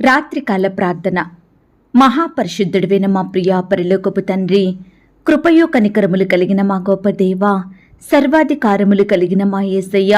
రాత్రికాల ప్రార్థన. మహాపరిశుద్ధుడివైన మా ప్రియా పరిలోకపు తండ్రి కృపయో కనికరములు కలిగిన మా గొప్ప దేవ సర్వాధికారములు కలిగిన మా యేసయ్య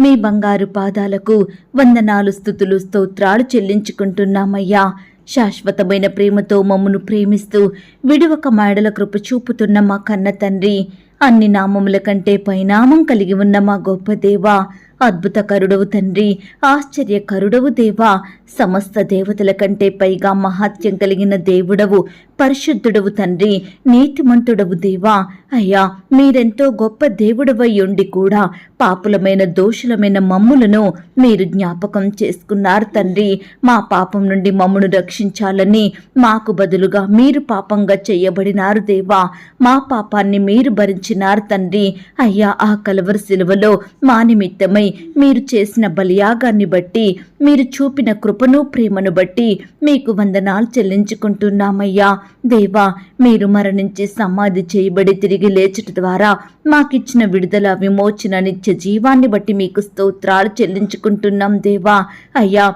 మీ బంగారు పాదాలకు వందనాలు స్థుతులు స్తోత్రాలు చెల్లించుకుంటున్నామయ్యా. శాశ్వతమైన ప్రేమతో మమ్మను ప్రేమిస్తూ విడువక మాడల కృప చూపుతున్న మా కన్న తండ్రి అన్ని నామముల కంటే పైనామం కలిగి ఉన్న మా గొప్ప దేవా అద్భుత కరుడవు తండ్రి ఆశ్చర్య కరుడవు దేవా. సమస్త దేవతల కంటే పైగా మహాత్యం కలిగిన దేవుడవు. పరిశుద్ధుడవు తండ్రి నీతిమంతుడవు దేవా. అయ్యా మీరెంతో గొప్ప దేవుడవై ఉండి కూడా పాపులమైన దోషులమైన మమ్ములను మీరు జ్ఞాపకం చేసుకున్నారు తండ్రి. మా పాపం నుండి మమ్మును రక్షించాలని మాకు బదులుగా మీరు పాపంగా చేయబడినారు దేవా. మా పాపాన్ని మీరు భరించినారు తండ్రి. అయ్యా ఆ కలవర శిలువలో మా నిమిత్తమై మీరు చేసిన బలియాగాన్ని బట్టి మీరు చూపిన కృపను ప్రేమను బట్టి మీకు వందనాలు చెల్లించుకుంటున్నామయ్యా. దేవా మీరు మరణించి సమాధి చేయబడి తిరిగి లేచట ద్వారా మాకిచ్చిన విడుదల విమోచన నిత్య జీవాన్ని బట్టి మీకు స్తోత్రాలు చెల్లించుకుంటున్నాం దేవా. అయ్యా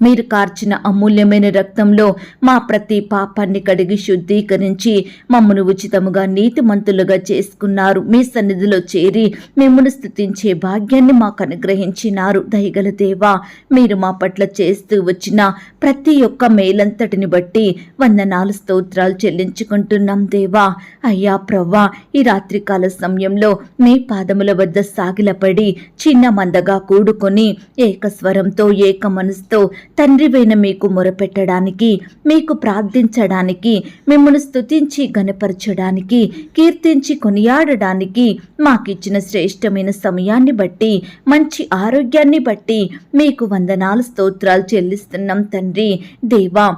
మీరు కార్చిన అమూల్యమైన రక్తంలో మా ప్రతి పాపాన్ని కడిగి శుద్ధీకరించి మమ్మను ఉచితముగా నీతిమంతులుగా చేసుకున్నారు. మీ సన్నిధిలో చేరి మిమ్మల్ని స్థుతించే భాగ్యాన్ని మాకు అనుగ్రహించినారు. దయగల దేవా మీరు మా పట్ల చేస్తూ వచ్చిన ప్రతి ఒక్క మేలంతటిని బట్టి వందనాలు స్తోత్రాలు చెల్లించుకుంటున్నాం దేవా. అయ్యా ప్రవ్వా ఈ రాత్రికాల సమయంలో మీ పాదముల వద్ద సాగిలపడి చిన్న మందగా కూడుకొని ఏకస్వరంతో ఏక మనసుతో తండ్రివైన మీకు మొరపెట్టడానికి మీకు ప్రార్థించడానికి మిమ్మల్ని స్తుతించి గనపరచడానికి కీర్తించి కొనియాడడానికి మాకిచ్చిన శ్రేష్టమైన సమయాన్ని బట్టి మంచి ఆరోగ్యాన్ని బట్టి మీకు వందనాలు స్తోత్రాలు చెల్లిస్తున్నాం తండ్రి. దేవా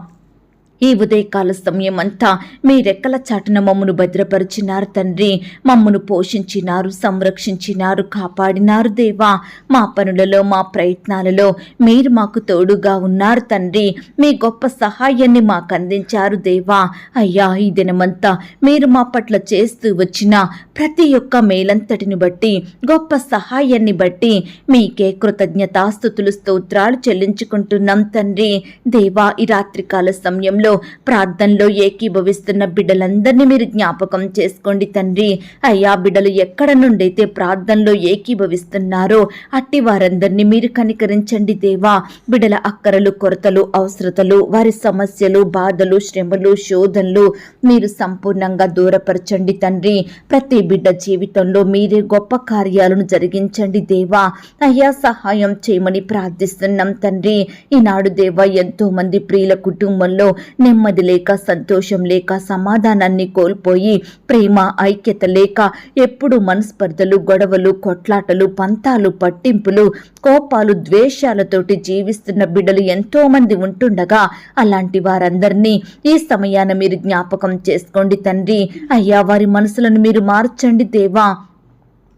ఈ ఉదయకాల సమయమంతా మీ రెక్కల చాటున మమ్మను భద్రపరిచినారు తండ్రి. మమ్మను పోషించినారు సంరక్షించినారు కాపాడినారు దేవా. మా పనులలో మా ప్రయత్నాలలో మీరు మాకు తోడుగా ఉన్నారు తండ్రి. మీ గొప్ప సహాయాన్ని మాకు అందించారు దేవా. అయ్యా ఈ దినమంతా మీరు మా పట్ల చేస్తూ వచ్చిన ప్రతి ఒక్క మేలంతటిని బట్టి గొప్ప సహాయాన్ని బట్టి మీకే కృతజ్ఞతాస్థుతులు స్తోత్రాలు చెల్లించుకుంటున్నాం తండ్రి. దేవా ఈ రాత్రికాల సమయంలో ప్రార్థనలో ఏకీభవిస్తున్న బిడ్డలందరినీ మీరు జ్ఞాపకం చేసుకోండి తండ్రి. అయ్యా బిడ్డలు ఎక్కడ నుండైతే ప్రార్థనలో ఏకీభవిస్తున్నారో అట్టి వారందరినీ మీరు కనికరించండి దేవా. బిడ్డల అక్కరలు కొరతలు అవసరతలు వారి సమస్యలు బాధలు శ్రమలు శోధనలు మీరు సంపూర్ణంగా దూరపరచండి తండ్రి. ప్రతి బిడ్డ జీవితంలో మీరే గొప్ప కార్యాలను జరిగించండి దేవా. అయ్యా సహాయం చేయమని ప్రార్థిస్తున్నాం తండ్రి. ఈనాడు దేవా ఎంతో మంది ప్రియుల కుటుంబంలో నెమ్మది లేక సంతోషం లేక సమాధానాన్ని కోల్పోయి ప్రేమ ఐక్యత లేక ఎప్పుడు మనస్పర్ధలు గొడవలు కొట్లాటలు పంతాలు పట్టింపులు కోపాలు ద్వేషాలతోటి జీవిస్తున్న బిడ్డలు ఎంతో మంది ఉంటుండగా అలాంటి వారందరినీ ఈ సమయాన మీరు జ్ఞాపకం చేసుకోండి తండ్రి. అయ్యా వారి మనసులను మీరు మార్చండి దేవా.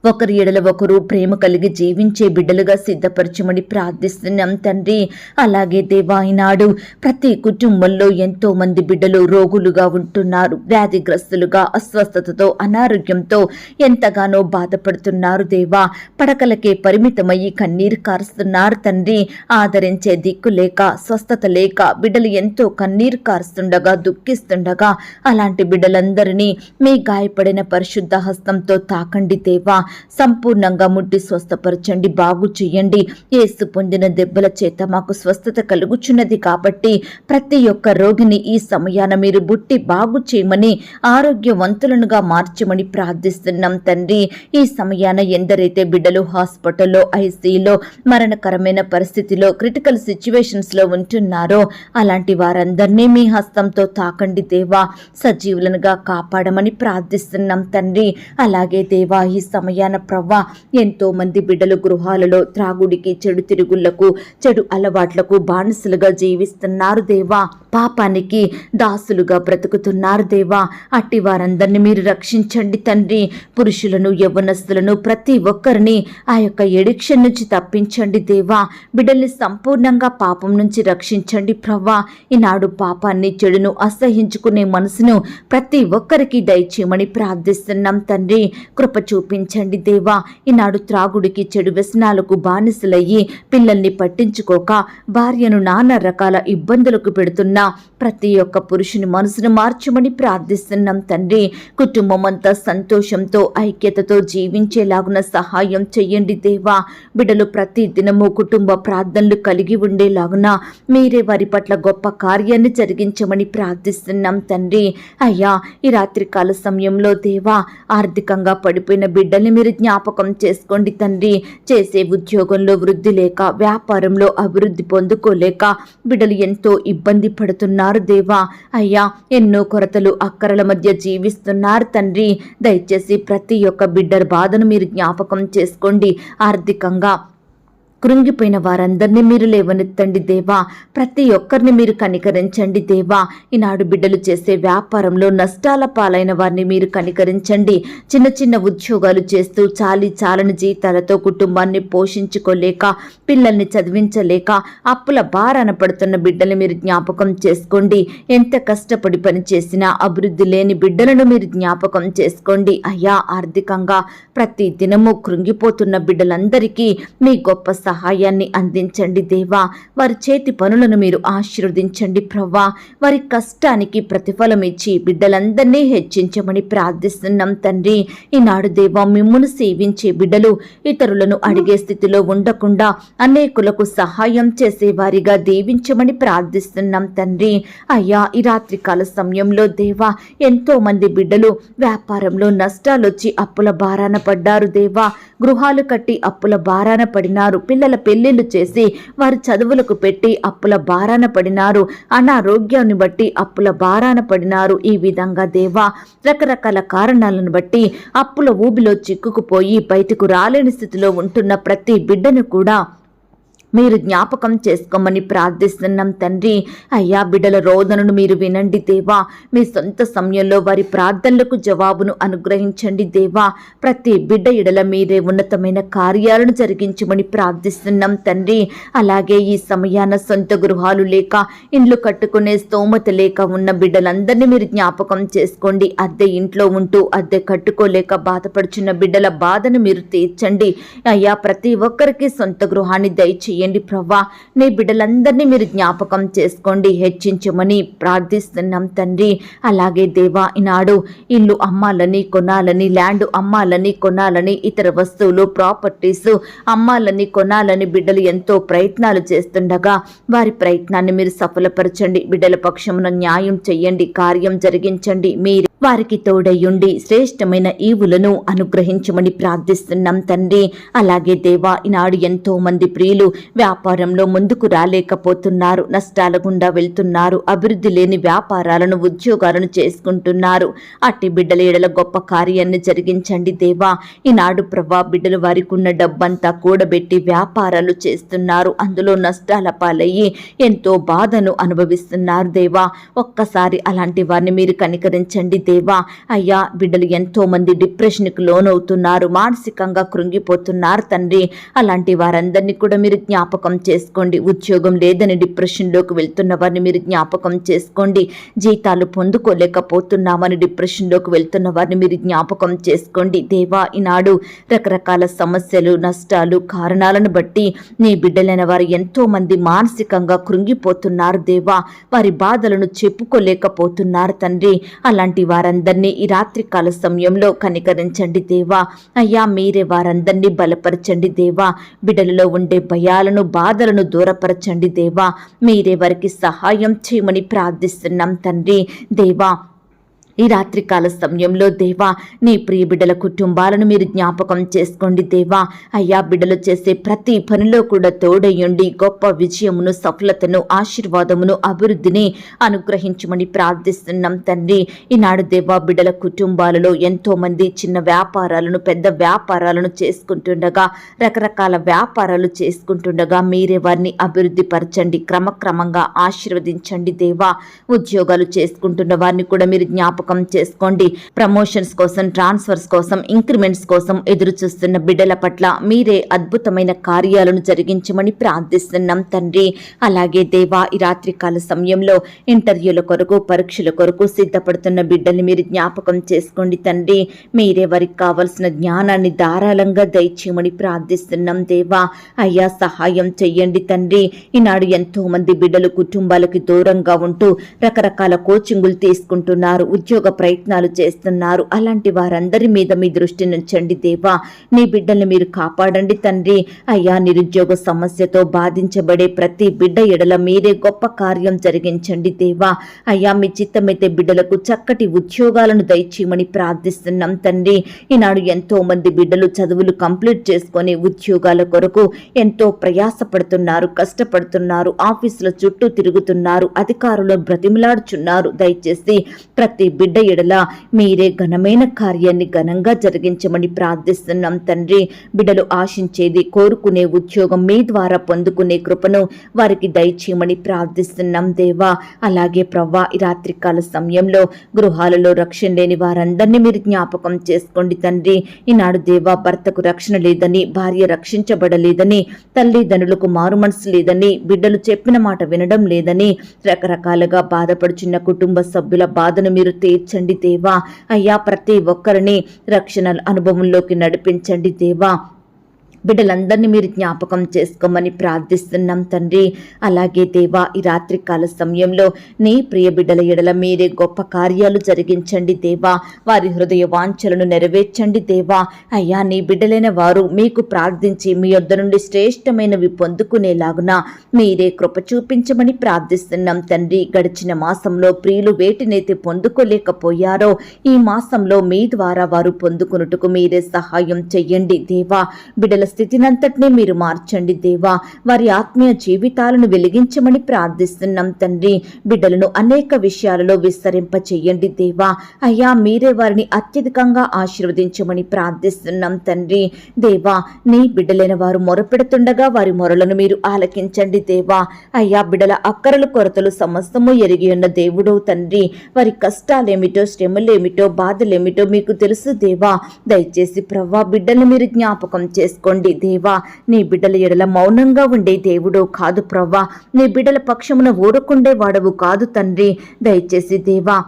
ఒకరి ఎడల ఒకరు ప్రేమ కలిగి జీవించే బిడ్డలుగా సిద్ధపరచమని ప్రార్థిస్తున్నాం తండ్రి. అలాగే దేవాయినాడు ప్రతి కుటుంబంలో ఎంతో మంది బిడ్డలు రోగులుగా ఉంటున్నారు. వ్యాధిగ్రస్తులుగా అస్వస్థతతో అనారోగ్యంతో ఎంతగానో బాధపడుతున్నారు దేవా. పడకలకే పరిమితమయ్యి కన్నీరు కారుస్తున్నారు తండ్రి. ఆదరించే దిక్కు లేక స్వస్థత లేక బిడ్డలు ఎంతో కన్నీరు కారుస్తుండగా దుఃఖిస్తుండగా అలాంటి బిడ్డలందరినీ మీ గాయపడిన పరిశుద్ధ హస్తంతో తాకండి దేవా. సంపూర్ణంగా ముట్టి స్వస్థపరచండి బాగు చేయండి. ఏసు పొందిన దెబ్బల చేత మాకు స్వస్థత కలుగుచున్నది కాబట్టి ప్రతి ఒక్క రోగిని ఈ సమయాన మీరు బుట్టి బాగు చేయమని ఆరోగ్యవంతులనుగా మార్చమని ప్రార్థిస్తున్నాం తండ్రి. ఈ సమయాన ఎందరైతే బిడ్డలు హాస్పిటల్లో ఐసీలో మరణకరమైన పరిస్థితిలో క్రిటికల్ సిచ్యువేషన్స్లో ఉంటున్నారో అలాంటి వారందరినీ మీ హస్తంతో తాకండి దేవా. సజీవులనుగా కాపాడమని ప్రార్థిస్తున్నాం తండ్రి. అలాగే దేవా ఈ సమయాన ప్రవ్వా. ఎంతో మంది బిడ్డలు గృహాలలో త్రాగుడికి చెడు తిరుగుళ్ళకు చెడు అలవాట్లకు బానిసలుగా జీవిస్తున్నారు దేవా. పాపానికి దాసులుగా బ్రతుకుతున్నారు దేవా. అట్టి వారందరినీ మీరు రక్షించండి తండ్రి. పురుషులను యవ్వనస్తులను ప్రతి ఒక్కరిని ఆ యొక్క ఎడిక్షన్ నుంచి తప్పించండి దేవా. బిడ్డల్ని సంపూర్ణంగా పాపం నుంచి రక్షించండి ప్రవ్వా. ఈనాడు పాపాన్ని చెడును అసహించుకునే మనసును ప్రతి ఒక్కరికి దయచేయమని ప్రార్థిస్తున్నాం తండ్రి. కృప చూపించండి. కనికరించండి దేవా ఈనాడు త్రాగుడికి చెడు వ్యసనాలకు బానిసలయ్యి పిల్లల్ని పట్టించుకోక భార్యను నానా రకాల ఇబ్బందులకు పెడుతున్న. ప్రతి ఒక్క పురుషుని మనసును మార్చమని ప్రార్థిస్తున్నాం తండ్రి. కుటుంబం అంతా సంతోషంతో ఐక్యతతో జీవించేలాగున సహాయం చెయ్యండి దేవా. బిడ్డలు ప్రతి దినము కుటుంబ ప్రార్థనలు కలిగి ఉండేలాగున మీరే వారి పట్ల గొప్ప కార్యాన్ని జరిగించమని ప్రార్థిస్తున్నాం తండ్రి. అయ్యా ఈ రాత్రికాల సమయంలో దేవా ఆర్థికంగా పడిపోయిన బిడ్డల్ని మీరు జ్ఞాపకం చేసుకోండి తండ్రి. చేసే ఉద్యోగంలో వృద్ధి లేక వ్యాపారంలో అభివృద్ధి పొందుకోలేక బిడ్డలు ఎంతో ఇబ్బంది పడుతున్నారు దేవా. అయ్యా ఎన్నో కొరతలు అక్కరల మధ్య జీవిస్తున్నారు తండ్రి. దయచేసి ప్రతి ఒక్క బిడ్డర్ బాధను మీరు జ్ఞాపకం చేసుకోండి. ఆర్థికంగా కృంగిపోయిన వారందరినీ మీరు లేవనెత్తండి దేవా. ప్రతి ఒక్కరిని మీరు కనికరించండి దేవా. ఈనాడు బిడ్డలు చేసే వ్యాపారంలో నష్టాల పాలైన వారిని మీరు కనికరించండి. చిన్న చిన్న ఉద్యోగాలు చేస్తూ చాలి చాలని జీతాలతో కుటుంబాన్ని పోషించుకోలేక పిల్లల్ని చదివించలేక అప్పుల భారాన పడుతున్న బిడ్డల్ని మీరు జ్ఞాపకం చేసుకోండి. ఎంత కష్టపడి పనిచేసినా అభివృద్ధి లేని బిడ్డలను మీరు జ్ఞాపకం చేసుకోండి. అయ్యా ఆర్థికంగా ప్రతి దినము కృంగిపోతున్న బిడ్డలందరికీ మీ గొప్ప సహాయాన్ని అందించండి దేవా. వారి చేతి పనులను మీరు ఆశీర్వదించండి ప్రవ్వా. వారి కష్టానికి ప్రతిఫలం ఇచ్చి బిడ్డలందరినీ హెచ్చించమని ప్రార్థిస్తున్నాం తండ్రి. ఈనాడు దేవా మిమ్మును సేవించే బిడ్డలు ఇతరులను అడిగే స్థితిలో ఉండకుండా అనేకులకు సహాయం చేసేవారిగా దీవించమని ప్రార్థిస్తున్నాం తండ్రి. అయ్యా ఈ రాత్రికాల సమయంలో దేవా ఎంతో మంది బిడ్డలు వ్యాపారంలో నష్టాలొచ్చి అప్పుల బారాన పడ్డారు దేవా. గృహాలు కట్టి అప్పుల బారాన పడినారు. పిల్లల పెళ్ళిళ్ళు చేసి వారి చదువులకు పెట్టి అప్పుల బారాన పడినారు. అనారోగ్యాన్ని బట్టి అప్పుల బారాన పడినారు ఈ విధంగా దేవా. రకరకాల కారణాలను బట్టి అప్పుల ఊబిలో చిక్కుకుపోయి బయటకు రాలేని స్థితిలో ఉంటున్న ప్రతి బిడ్డను కూడా మీరు జ్ఞాపకం చేసుకోమని ప్రార్థిస్తున్నాం తండ్రి. అయ్యా బిడ్డల రోదనను మీరు వినండి దేవా. మీ సొంత సమయంలో వారి ప్రార్థనలకు జవాబును అనుగ్రహించండి దేవా. ప్రతి బిడ్డ ఎడల మీరే ఉన్నతమైన కార్యాలను జరిగించమని ప్రార్థిస్తున్నాం తండ్రి. అలాగే ఈ సమయాన సొంత గృహాలు లేక ఇండ్లు కట్టుకునే స్తోమత లేక ఉన్న బిడ్డలందరినీ మీరు జ్ఞాపకం చేసుకోండి. అద్దె ఇంట్లో ఉంటూ అద్దె కట్టుకోలేక బాధపడుచున్న బిడ్డల బాధను మీరు తీర్చండి. అయ్యా ప్రతి ఒక్కరికి సొంత గృహాన్ని దయచేయండి ప్రవ్వా. నీ బిడ్డలందరినీ మీరు జ్ఞాపకం చేసుకోండి. హెచ్చించమని ప్రార్థిస్తున్నాం తండ్రి. అలాగే దేవా ఈనాడు ఇల్లు అమ్మాలని కొనాలని ల్యాండ్ అమ్మాలని కొనాలని ఇతర వస్తువులు ప్రాపర్టీస్ అమ్మాలని కొనాలని బిడ్డలు ఎంతో ప్రయత్నాలు చేస్తుండగా వారి ప్రయత్నాన్ని మీరు సఫలపరచండి. బిడ్డల పక్షమున న్యాయం చెయ్యండి. కార్యం జరిగించండి. మీరు వారికి తోడయ్యుండి శ్రేష్టమైన ఈవులను అనుగ్రహించమని ప్రార్థిస్తున్నాం తండ్రి. అలాగే దేవా ఈనాడు ఎంతో మంది ప్రియులు వ్యాపారంలో ముందుకు రాలేకపోతున్నారు. నష్టాల గుండా వెళ్తున్నారు. అభివృద్ధి లేని వ్యాపారాలను ఉద్యోగాలను చేసుకుంటున్నారు. అట్టి బిడ్డల ఎడల గొప్ప కార్యాన్ని జరిగించండి దేవా. ఈనాడు ప్రభా బిడ్డలు వారికి ఉన్న డబ్బంతా కూడబెట్టి వ్యాపారాలు చేస్తున్నారు. అందులో నష్టాల పాలయ్యి ఎంతో బాధను అనుభవిస్తున్నారు దేవా. ఒక్కసారి అలాంటి వారిని మీరు కనికరించండి దేవా. అయ్యా బిడ్డలు ఎంతో మంది డిప్రెషన్కి లోనవుతున్నారు. మానసికంగా కృంగిపోతున్నారు తండ్రి. అలాంటి వారందరినీ కూడా మీరు జ్ఞాపకం చేసుకోండి. ఉద్యోగం లేదని డిప్రెషన్లోకి వెళ్తున్న వారిని మీరు జ్ఞాపకం చేసుకోండి. జీతాలు పొందుకోలేకపోతున్నామని డిప్రెషన్లోకి వెళ్తున్న వారిని మీరు జ్ఞాపకం చేసుకోండి. దేవా ఈనాడు రకరకాల సమస్యలు నష్టాలు కారణాలను బట్టి నీ బిడ్డలైన వారు ఎంతో మంది మానసికంగా కృంగిపోతున్నారు దేవా. వారి బాధలను చెప్పుకోలేకపోతున్నారు తండ్రి. అలాంటి వారందరినీ ఈ రాత్రికాల సమయంలో కనికరించండి దేవా. అయ్యా మీరే వారందరినీ బలపరచండి దేవా. బిడ్డలలో ఉండే భయాలను బాధలను దూరపరచండి దేవా. మీరే వారికి సహాయం చేయమని ప్రార్థిస్తున్నాం తండ్రి. దేవా ఈ రాత్రికాల సమయంలో దేవా నీ ప్రియ బిడ్డల కుటుంబాలను మీరు జ్ఞాపకం చేసుకోండి దేవా. అయ్యా బిడ్డలు చేసే ప్రతి పనిలో కూడా తోడయ్యండి గొప్ప విజయమును సఫలతను ఆశీర్వాదమును అభివృద్ధిని అనుగ్రహించమని ప్రార్థిస్తున్నాం తండ్రి. ఈనాడు దేవా బిడ్డల కుటుంబాలలో ఎంతో మంది చిన్న వ్యాపారాలను పెద్ద వ్యాపారాలను చేసుకుంటుండగా రకరకాల వ్యాపారాలు చేసుకుంటుండగా మీరే వారిని అభివృద్ధి పరచండి క్రమక్రమంగా ఆశీర్వదించండి దేవా. ఉద్యోగాలు చేసుకుంటున్న వారిని కూడా మీరు జ్ఞాపకం జ్ఞాపకం చేసుకోండి. ప్రమోషన్స్ కోసం ట్రాన్స్ఫర్స్ కోసం ఇంక్రిమెంట్స్ కోసం ఎదురు చూస్తున్న బిడ్డల పట్ల మీరే అద్భుతమైన కార్యాలను జరిగించమని ప్రార్థిస్తున్నాం తండ్రి. అలాగే దేవా ఈ రాత్రికాల సమయంలో ఇంటర్వ్యూల కొరకు పరీక్షల కొరకు సిద్ధపడుతున్న బిడ్డల్ని మీరు జ్ఞాపకం చేసుకోండి తండ్రి. మీరే వారికి కావలసిన జ్ఞానాన్ని ధారాళంగా దయచేయమని ప్రార్థిస్తున్నాం దేవా. అయ్యా సహాయం చెయ్యండి తండ్రి. ఈనాడు ఎంతో మంది బిడ్డలు కుటుంబాలకి దూరంగా ఉంటూ రకరకాల కోచింగులు తీసుకుంటున్నారు. ఉద్యోగ ప్రయత్నాలు చేస్తున్నారు. అలాంటి వారందరి మీద మీ దృష్టి నుంచండి దేవా. నీ బిడ్డల్ని మీరు కాపాడండి తండ్రి. అయ్యా నిరుద్యోగ సమస్యతో బాధించబడే ప్రతి బిడ్డ ఎడల మీరే గొప్ప కార్యం జరిగించండి దేవా. అయ్యా మీ చిత్తమైతే బిడ్డలకు చక్కటి ఉద్యోగాలను దయచేయమని ప్రార్థిస్తున్నాం తండ్రి. ఈనాడు ఎంతో మంది బిడ్డలు చదువులు కంప్లీట్ చేసుకొని ఉద్యోగాల కొరకు ఎంతో ప్రయాసపడుతున్నారు కష్టపడుతున్నారు ఆఫీసుల చుట్టూ తిరుగుతున్నారు అధికారులు బ్రతిమలాడుచున్నారు. దయచేసి ప్రతి బిడ్డ ఎడల మీరే ఘనమైన కార్యాన్ని ఘనంగా జరిగించమని ప్రార్థిస్తున్నాం తండ్రి. బిడ్డలు ఆశించేది కోరుకునే ఉద్యోగం మీ ద్వారా పొందుకునే కృపను వారికి దయచేయమని ప్రార్థిస్తున్నాం దేవా. అలాగే ప్రవ్వా ఈ రాత్రికాల సమయంలో గృహాలలో రక్షణ లేని వారందరినీ మీరు జ్ఞాపకం చేసుకోండి తండ్రి. ఈనాడు దేవా భర్తకు రక్షణ లేదని భార్య రక్షించబడలేదని తల్లిదండ్రులకు మారు మనసు లేదని బిడ్డలు చెప్పిన మాట వినడం లేదని రకరకాలుగా బాధపడుచున్న కుటుంబ సభ్యుల బాధను మీరు తీర్చండి దేవా. అయ్యా ప్రతి ఒక్కరిని రక్షణ అనుభవంలోకి నడిపించండి దేవా. బిడ్డలందరినీ మీరు జ్ఞాపకం చేసుకోమని ప్రార్థిస్తున్నాం తండ్రి. అలాగే దేవా ఈ రాత్రికాల సమయంలో నీ ప్రియ బిడ్డల ఎడల మీరే గొప్ప కార్యాలు జరిగించండి దేవా. వారి హృదయ వాంఛలను నెరవేర్చండి దేవా. అయ్యా నీ బిడ్డలైన వారు మీకు ప్రార్థించి మీ యొద్ద నుండి శ్రేష్టమైనవి పొందుకునేలాగున మీరే కృప చూపించమని ప్రార్థిస్తున్నాం తండ్రి. గడిచిన మాసంలో ప్రియులు వేటినైతే పొందుకోలేకపోయారో ఈ మాసంలో మీ ద్వారా వారు పొందుకున్నట్టుకు మీరే సహాయం చెయ్యండి దేవా. బిడ్డల స్థితినంతటినీ మీరు మార్చండి దేవా. వారి ఆత్మీయ జీవితాలను వెలిగించమని ప్రార్థిస్తున్నాం తండ్రి. బిడ్డలను అనేక విషయాలలో విస్తరింపచేయండి దేవా. అయ్యా మీరే వారిని అత్యధికంగా ఆశీర్వదించమని ప్రార్థిస్తున్నాం తండ్రి. దేవా నీ బిడ్డలైన వారు మొరపెడుతుండగా వారి మొరలను మీరు ఆలకించండి దేవా. అయ్యా బిడ్డల అక్కరలు కొరతలు సమస్తము ఎరిగి ఉన్న దేవుడో తండ్రి. వారి కష్టాలేమిటో శ్రమలేమిటో బాధలేమిటో మీకు తెలుసు దేవా. దయచేసి ప్రవ్వా బిడ్డలు మీరు జ్ఞాపకం చేసుకోండి. దేవా నీ బిడ్డల ఎడల మౌనంగా ఉండే దేవుడో కాదు ప్రవ్వా. నీ బిడ్డల పక్షమున ఊరుకుండే వాడవు కాదు తండ్రి. దయచేసి దేవా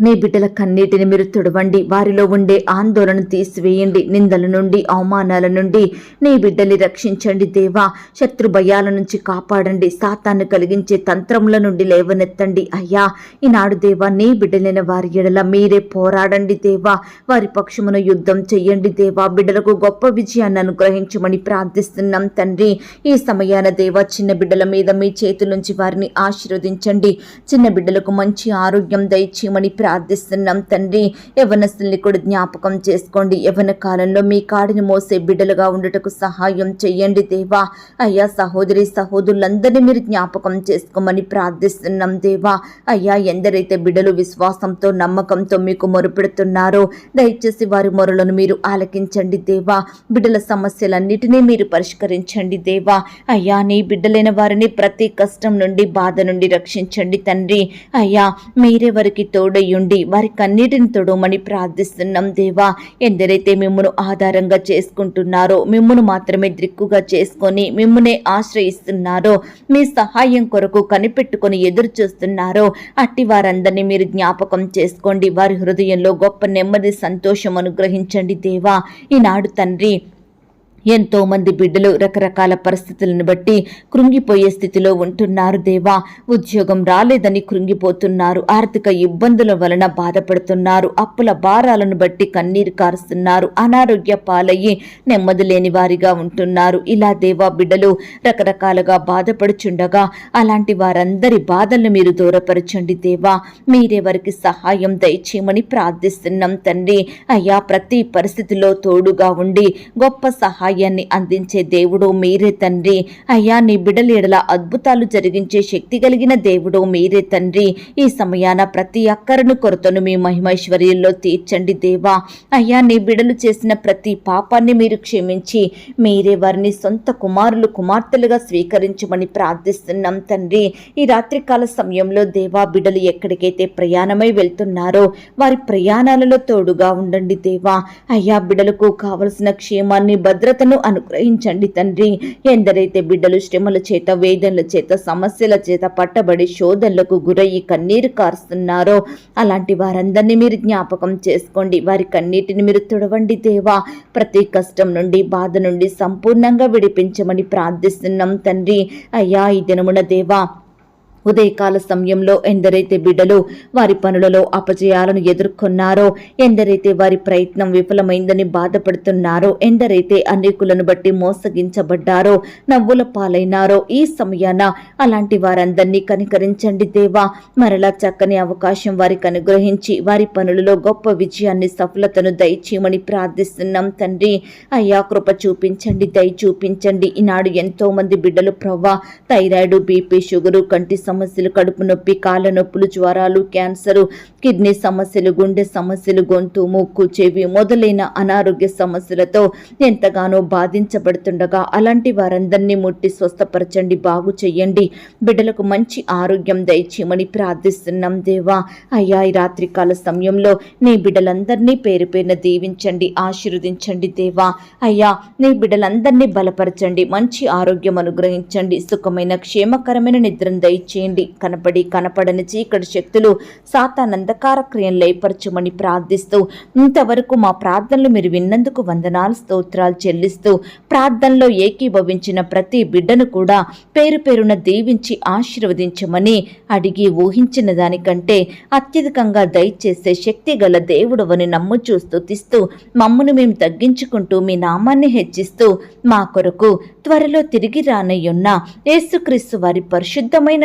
నీ బిడ్డల కన్నీటిని మీరు తుడవండి. వారిలో ఉండే ఆందోళన తీసివేయండి. నిందల నుండి అవమానాల నుండి నీ బిడ్డల్ని రక్షించండి దేవా. శత్రు భయాల నుంచి కాపాడండి. సాతాన్ని కలిగించే తంత్రముల నుండి లేవనెత్తండి. అయ్యా ఈనాడు దేవా నీ బిడ్డలైన వారి ఎడల మీరే పోరాడండి దేవా. వారి పక్షమున యుద్ధం చెయ్యండి దేవా. బిడ్డలకు గొప్ప విజయాన్ని అనుగ్రహించమని ప్రార్థిస్తున్నాం తండ్రి. ఈ సమయాన దేవా చిన్న బిడ్డల మీద మీ చేతులుంచి వారిని ఆశీర్వదించండి. చిన్న బిడ్డలకు మంచి ఆరోగ్యం దయచేయమని ప్రార్థిస్తున్నాం తండ్రి. యవనస్తుల్ని కూడా జ్ఞాపకం చేసుకోండి. యవన కాలంలో మీ కాడిని మోసే బిడ్డలుగా ఉండటకు సహాయం చెయ్యండి దేవా. అయ్యా సహోదరి సహోదరులందరినీ మీరు జ్ఞాపకం చేసుకోమని ప్రార్థిస్తున్నాం దేవా. అయ్యా ఎందరైతే బిడ్డలు విశ్వాసంతో నమ్మకంతో మీకు మొరుపెడుతున్నారో దయచేసి వారి మొరలను మీరు ఆలకించండి దేవా. బిడ్డల సమస్యలన్నిటినీ మీరు పరిష్కరించండి దేవా. అయ్యా నీ బిడ్డలైన వారిని ప్రతి కష్టం నుండి బాధ నుండి రక్షించండి తండ్రి. అయ్యా మీరే వారికి తోడయ్యుండి వారి కన్నీటిని తొడమని ప్రార్థిస్తున్నాం దేవా. ఎందరైతే మిమ్మను ఆధారంగా చేసుకుంటున్నారో మిమ్మను మాత్రమే దిక్కుగా చేసుకొని మిమ్మనే ఆశ్రయిస్తున్నారో మీ సహాయం కొరకు కనిపెట్టుకొని ఎదురు చూస్తున్నారో అట్టి వారందరినీ మీరు జ్ఞాపకం చేసుకోండి. వారి హృదయంలో గొప్ప నెమ్మది సంతోషం అనుగ్రహించండి దేవా. ఈనాడు తండ్రి ఎంతో మంది బిడ్డలు రకరకాల పరిస్థితులను బట్టి కృంగిపోయే స్థితిలో ఉంటున్నారు దేవా. ఉద్యోగం రాలేదని కృంగిపోతున్నారు. ఆర్థిక ఇబ్బందుల వలన బాధపడుతున్నారు. అప్పుల భారాలను బట్టి కన్నీరు కారుస్తున్నారు. అనారోగ్య పాలయ్యి నెమ్మది లేని వారిగా ఉంటున్నారు. ఇలా దేవా బిడ్డలు రకరకాలుగా బాధపడుచుండగా అలాంటి వారందరి బాధలను మీరు దూరపరచండి దేవా. మీరెవరికి సహాయం దయచేయమని ప్రార్థిస్తున్నాం తండ్రి. అయ్యా ప్రతి పరిస్థితిలో తోడుగా ఉండి గొప్ప సహాయం సహాయాన్ని అందించే దేవుడు మీరే తండ్రి. అయ్యా నీ బిడల ఎడల అద్భుతాలు జరిగించే శక్తి కలిగిన దేవుడు మీరే తండ్రి. ఈ సమయాన ప్రతి అక్కరను కొరతను మీ మహిమైశ్వర్యంలో తీర్చండి దేవా. అయ్యా నీ బిడలు చేసిన ప్రతి పాపాన్ని మీరు క్షమించి మీరే వారిని సొంత కుమారులు కుమార్తెలుగా స్వీకరించమని ప్రార్థిస్తున్నాం తండ్రి. ఈ రాత్రికాల సమయంలో దేవా బిడలు ఎక్కడికైతే ప్రయాణమై వెళ్తున్నారో వారి ప్రయాణాలలో తోడుగా ఉండండి దేవా. అయ్యా బిడలకు కావలసిన క్షేమాన్ని భద్రత భద్రతను అనుగ్రహించండి తండ్రి. ఎందరైతే బిడ్డలు శ్రమల చేత వేదనల చేత సమస్యల చేత పట్టబడి శోధనలకు గురయ్యి కన్నీరు కారుస్తున్నారో అలాంటి వారందరినీ మీరు జ్ఞాపకం చేసుకోండి. వారి కన్నీటిని మీరు తుడవండి దేవా. ప్రతి కష్టం నుండి బాధ నుండి సంపూర్ణంగా విడిపించమని ప్రార్థిస్తున్నాం తండ్రి. అయ్యా ఈ దినమున దేవా ఉదయకాల సమయంలో ఎందరైతే బిడ్డలు వారి పనులలో అపజయాలను ఎదుర్కొన్నారో ఎందరైతే వారి ప్రయత్నం విఫలమైందని బాధపడుతున్నారో ఎందరైతే అనేకులను బట్టి మోసగించబడ్డారో నవ్వుల పాలైనారో ఈ సమయాన అలాంటి వారందరినీ కనికరించండి దేవా. మరలా చక్కని అవకాశం వారికి అనుగ్రహించి వారి పనులలో గొప్ప విజయాన్ని సఫలతను దయచేయమని ప్రార్థిస్తున్నాం తండ్రి. అయ్యా కృప చూపించండి దయ చూపించండి. ఈనాడు ఎంతో మంది బిడ్డలు ప్రవ్వా థైరాయిడ్ బీపీ షుగరు కంటి సమస్యలు కడుపు నొప్పి కాళ్ళ నొప్పులు జ్వరాలు క్యాన్సరు కిడ్నీ సమస్యలు గుండె సమస్యలు గొంతు ముక్కు చెవి మొదలైన అనారోగ్య సమస్యలతో ఎంతగానో బాధించబడుతుండగా అలాంటి వారందరినీ ముట్టి స్వస్థపరచండి బాగు చెయ్యండి. బిడ్డలకు మంచి ఆరోగ్యం దయచేయమని ప్రార్థిస్తున్నాం దేవా. అయ్యా ఈ రాత్రికాల సమయంలో నీ బిడ్డలందరినీ పేరు పేరున దీవించండి ఆశీర్వదించండి దేవా. అయ్యా నీ బిడ్డలందరినీ బలపరచండి మంచి ఆరోగ్యం అనుగ్రహించండి. సుఖమైన క్షేమకరమైన నిద్రను దయచేయండి. కనపడి కనపడని చీకటి శక్తులు సాతానందకార క్రియలు లేపరచమని ప్రార్థిస్తూ ఇంతవరకు మా ప్రార్థనలు మీరు విన్నందుకు వందనాలు స్తోత్రాలు చెల్లిస్తూ ప్రార్థనలో ఏకీభవించిన ప్రతి బిడ్డను కూడా పేరు పేరున దీవించి ఆశీర్వదించమని అడిగి ఊహించిన దానికంటే అత్యధికంగా దయచేసే శక్తి గల దేవుడవని నమ్ముచూ తీస్తూ మమ్మును మేము తగ్గించుకుంటూ మీ నామాన్ని హెచ్చిస్తూ మా కొరకు త్వరలో తిరిగి రానయ్యున్న యేసుక్రీస్తు వారి పరిశుద్ధమైన